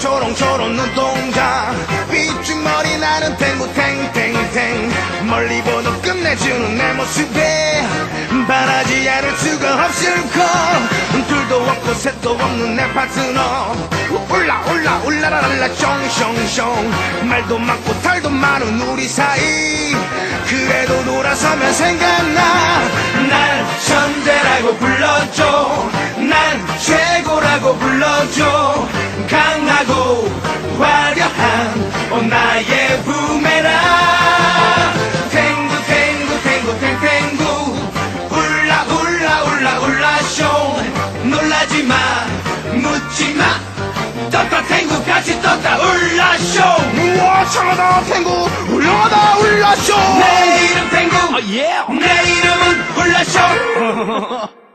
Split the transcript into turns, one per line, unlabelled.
초롱초롱 눈동자. 삐죽머리 나는 탱구탱탱탱. 멀리 보도 끝내주는 내 모습에 바라지 않을 수가 없을 것 둘도 없고 셋도 없는 내 파트너. 올라 올라 올라라랄라 숑숑숑. 말도 많고 탈도 많은 우리 사이 돌아서면 생각나? 날 천재라고 불러줘. 난 최고라고 불러줘. 강하고 화려한 어, 나의 부메랑 탱구 탱구 탱구 탱탱구. 울라 울라 울라 울라 쇼. 놀라지 마 묻지 마. 떴다 탱구 같이 떴다 울라 쇼. 우와 창하다 탱구. 울려다 울라 쇼 탱구 내 이름은 울라 쇼